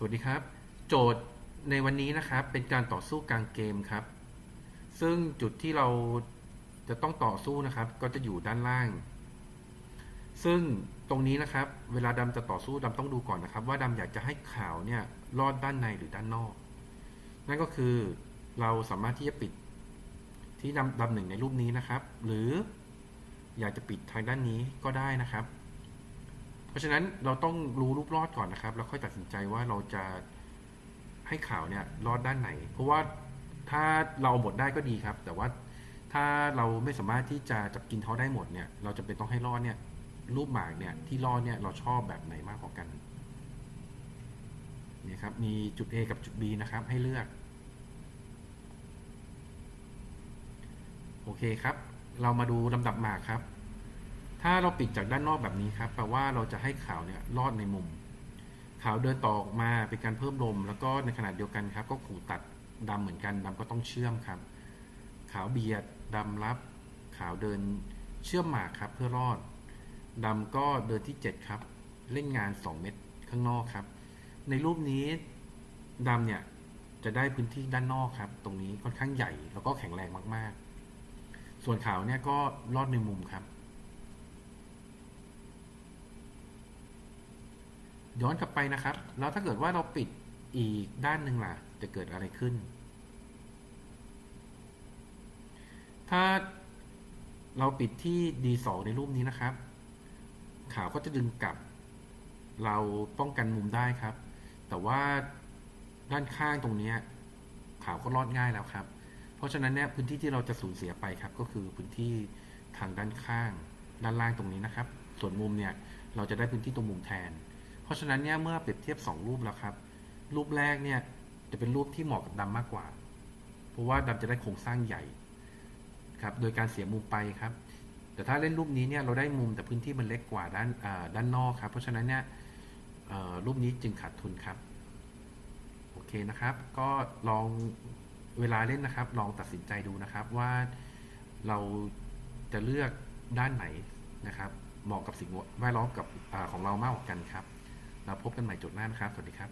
สวัสดีครับ โจทย์ในวันนี้นะครับ เป็นการต่อสู้กลางเกมครับ ซึ่งจุดที่เราจะต้องต่อสู้นะครับ ก็จะอยู่ด้านล่าง ซึ่งตรงนี้นะครับ เวลาดำจะต่อสู้ดำต้องดูก่อนนะครับ ว่าดำอยากจะให้ขาวเนี่ยรอดด้านในหรือด้านนอก นั่นก็คือเราสามารถที่จะปิดที่ดำดำหนึ่งในรูปนี้นะครับ หรืออยากจะปิดทางด้านนี้ก็ได้นะครับ ราะฉะนั้นเราต้องรู้รูปรอดก่อนนะครับ แล้วค่อยตัดสินใจว่าเราจะให้ข่าวเนี่ยรอดด้านไหน เพราะว่าถ้าเราหมดได้ก็ดีครับ แต่ว่าถ้าเราไม่สามารถที่จะจับกินเขาได้หมดเนี่ย เราจะเป็นต้องให้รอดเนี่ย รูปหมากเนี่ยที่รอดเนี่ยเราชอบแบบไหนมากกว่ากันนี่ครับมีจุด A กับจุด B นะครับ ให้เลือก โอเคครับ เรามาดูลำดับหมากครับ ถ้าเราปิดจากด้านนอกแบบนี้ครับ แปลว่าเราจะให้ขาวเนี่ยรอดในมุม ขาวเดินต่อออกมาเป็นการเพิ่มลม แล้วก็ในขณะเดียวกันครับ ก็ขู่ตัดดำเหมือนกันดำก็ต้องเชื่อมครับ ขาวเบียดดำรับ ขาวเดินเชื่อมหมากครับเพื่อรอดดำก็เดินที่ 7 ครับ เล่นงาน 2 เม็ดข้างนอกครับ ในรูปนี้ดำเนี่ยจะได้พื้นที่ด้านนอกครับ ตรงนี้ค่อนข้างใหญ่แล้วก็แข็งแรงมาก ๆ ส่วนขาวเนี่ยก็รอดในมุมครับ ย้อนกลับไปนะครับ แล้วถ้าเกิดว่าเราปิดอีกด้านหนึ่งล่ะ จะเกิดอะไรขึ้น ถ้าเราปิดที่ D2 ในรูปนี้นะครับ ขาวก็จะดึงกลับ เราป้องกันมุมได้ครับ แต่ว่าด้านข้างตรงนี้ขาวก็รอดง่ายแล้วครับ เพราะฉะนั้นเนี่ยพื้นที่ที่เราจะสูญเสียไปครับ ก็คือพื้นที่ทางด้านข้าง ด้านล่างตรงนี้นะครับ ส่วนมุมเนี่ยเราจะได้พื้นที่ตรงมุมแทน เพราะฉะนั้นเนี่ยเมื่อเปรียบเทียบ 2 รูปแล้วครับ รูปแรกเนี่ยจะเป็นรูปที่เหมาะกับดำมากกว่า เพราะว่าดำจะได้โครงสร้างใหญ่ครับโดยการเสียมุมไปครับ แต่ถ้าเล่นรูปนี้เนี่ยเราได้มุมแต่พื้นที่มันเล็กกว่าด้านด้านนอกครับ เพราะฉะนั้นเนี่ยรูปนี้จึงขาดทุนครับโอเคนะครับ ก็ลองเวลาเล่นนะครับ ลองตัดสินใจดูนะครับว่าเราจะเลือกด้านไหนนะครับเหมาะกับสิ่งแวดล้อมกับอของเรามากกว่ากันครับ แล้วพบกันใหม่จุดหน้านะครับ สวัสดีครับ